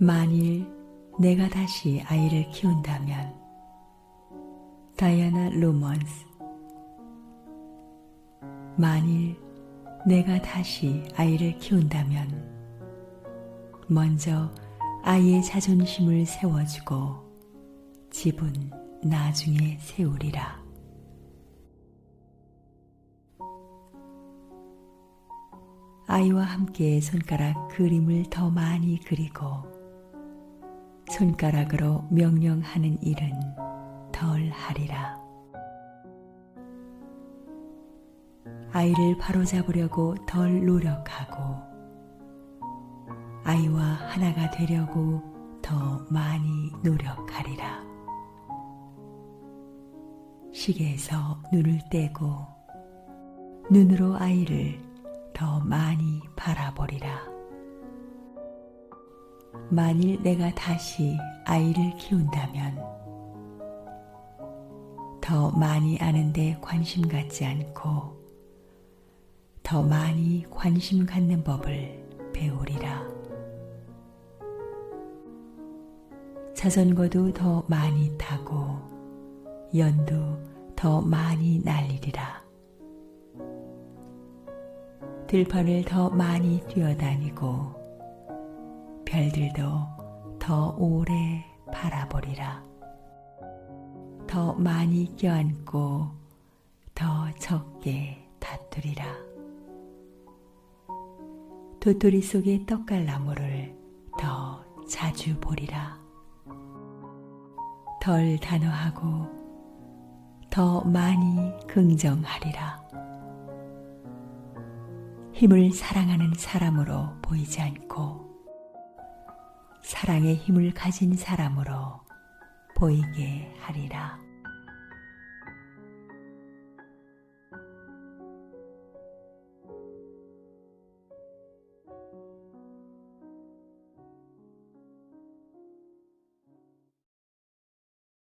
만일 내가 다시 아이를 키운다면 다이아나 로먼스 만일 내가 다시 아이를 키운다면 먼저 아이의 자존심을 세워주고 집은 나중에 세우리라. 아이와 함께 손가락 그림을 더 많이 그리고 손가락으로 명령하는 일은 덜 하리라. 아이를 바로잡으려고 덜 노력하고 아이와 하나가 되려고 더 많이 노력하리라. 시계에서 눈을 떼고 눈으로 아이를 더 많이 바라보리라. 만일 내가 다시 아이를 키운다면 더 많이 아는데 관심 갖지 않고 더 많이 관심 갖는 법을 배우리라. 자전거도 더 많이 타고 연도 더 많이 날리리라. 들판을 더 많이 뛰어다니고 별들도 더 오래 바라보리라. 더 많이 껴안고 더 적게 다투리라. 도토리 속의 떡갈나무를 더 자주 보리라. 덜 단호하고 더 많이 긍정하리라. 힘을 사랑하는 사람으로 보이지 않고 사랑의 힘을 가진 사람으로 보이게 하리라.